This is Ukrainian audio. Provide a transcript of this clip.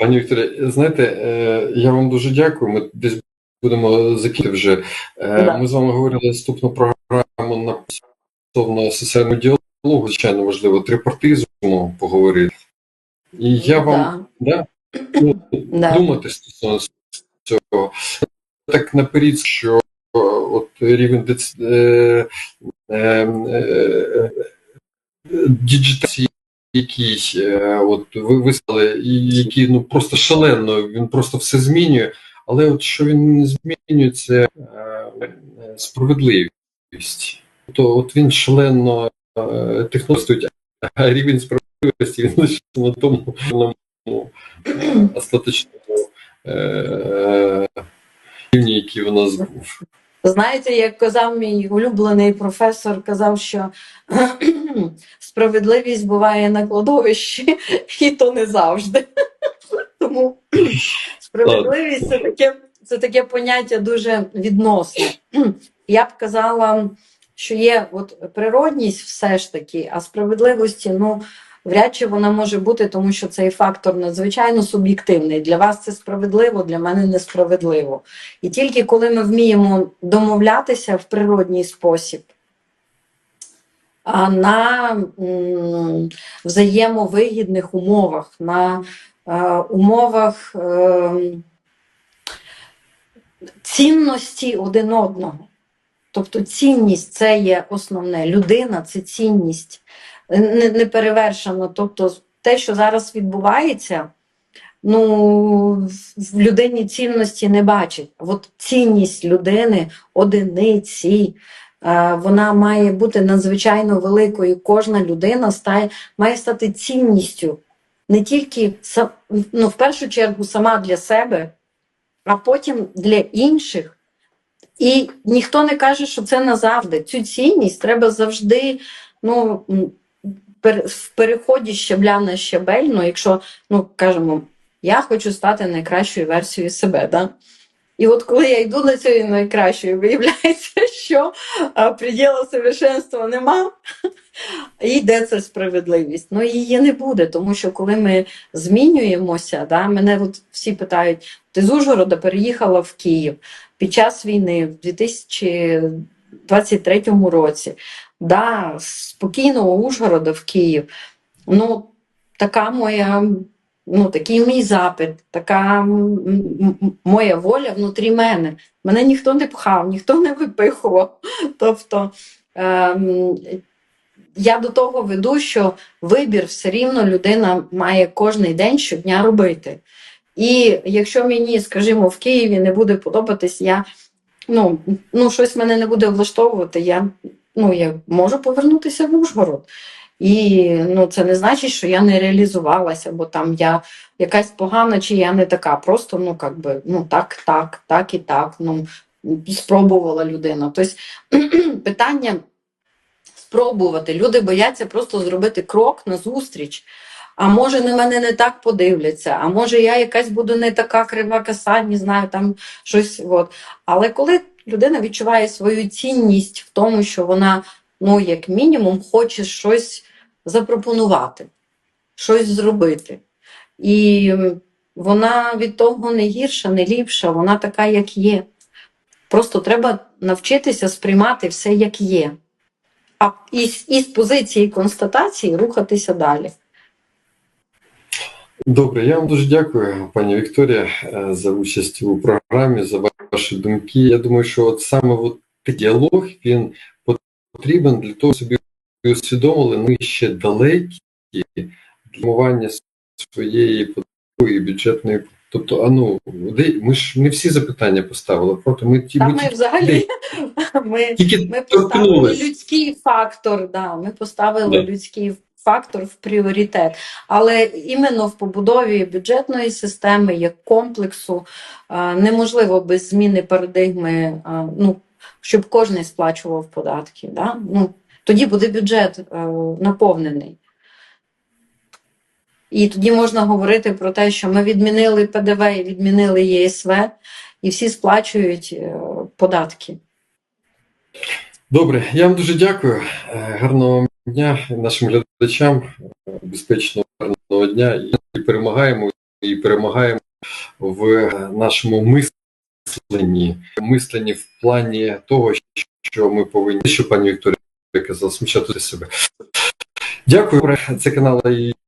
Пані Вікторія, знаєте, е, я вам дуже дякую. Ми десь будемо закінчити вже. Е, Да. Ми з вами говорили наступну програму на стосовно соціального діалогу, звичайно, важливо трипартизму поговорити. І я вам да, ну, Да. думати стосовно цього. Так наперед, що е, от рівень дец... е, е, е, діджитації якийсь, е, от ви вислали, і який ну просто шалено, він просто все змінює. Але от що він не змінює, це е, справедливість. То от він шалено е, технологічно, а рівень справедливості він лише на тому остаточному рівні, який у нас був. Знаєте, як казав мій улюблений професор, казав, що справедливість буває на кладовищі, і то не завжди. Тому справедливість це таке, це таке поняття дуже відносне. Я б казала, що є от природність все ж таки, а справедливості, ну. Вряд чи вона може бути, тому що цей фактор надзвичайно суб'єктивний. Для вас це справедливо, для мене несправедливо. І тільки коли ми вміємо домовлятися в природній спосіб, а на взаємовигідних умовах, на е, умовах е, цінності один одного. Тобто цінність це є основне. Людина це цінність не, перевершено. Тобто, те, що зараз відбувається, ну в людині цінності не бачить. От цінність людини, одиниці, е, вона має бути надзвичайно великою. Кожна людина стає, має стати цінністю не тільки ну, в першу чергу сама для себе, а потім для інших. І ніхто не каже, що це назавжди. Цю цінність треба завжди ну, в переході з щебля на щебель, ну, якщо ну, кажемо, я хочу стати найкращою версією себе. Да? І от коли я йду на цією найкращою, виявляється, що приділу совершенства нема. І де це справедливість? Ну її не буде, тому що коли ми змінюємося, да, мене от всі питають: ти з Ужгорода переїхала в Київ під час війни в 2023 році. Да, з спокійного Ужгорода в Київ. Ну, така моя, ну, такий мій запит, така моя воля внутрі мене. Мене ніхто не пхав, ніхто не випихував. Тобто ем, я до того веду, що вибір все рівно людина має кожний день щодня робити. І якщо мені, скажімо, в Києві не буде подобатись, я ну, ну щось мене не буде влаштовувати, я, ну, я можу повернутися в Ужгород. І ну, це не значить, що я не реалізувалася, бо там я якась погана, чи я не така. Просто ну, как би, ну так, так, так і так. Ну, спробувала людина. Тобто питання спробувати. Люди бояться просто зробити крок назустріч. А може на мене не так подивляться, а може я якась буду не така крива коса, не знаю, там щось. От. Але коли людина відчуває свою цінність в тому, що вона, ну, як мінімум, хоче щось запропонувати, щось зробити. І вона від того не гірша, не ліпша, вона така, як є. Просто треба навчитися сприймати все, як є. А із, із позиції констатації рухатися далі. Добре, я вам дуже дякую, пані Вікторія, е, за участь у програмі, за ваші думки. Я думаю, що от саме от діалог він потрібен для того, щоб собі усвідомили, ми ще далекі для формування своєї податкової бюджетної. Тобто, а ну, де- ми ж не всі запитання поставили, просто ми ті Та ми ми взагалі ми, тільки ми поставили людський фактор, да, ми поставили Да. людський фактор в пріоритет. Але іменно в побудові бюджетної системи як комплексу неможливо без зміни парадигми, ну, щоб кожен сплачував податки. Да? Ну, тоді буде бюджет е, наповнений. І тоді можна говорити про те, що ми відмінили ПДВ і відмінили ЄСВ, і всі сплачують е, податки. Добре, я вам дуже дякую. Е, Гарного дня нашим глядачам, е, безпечного гарного дня і перемагаємо. і перемагаємо в нашому мисленні, мисленні в плані того, що ми повинні, що пані Вікторія казала, смічати себе. Дякую. Це канал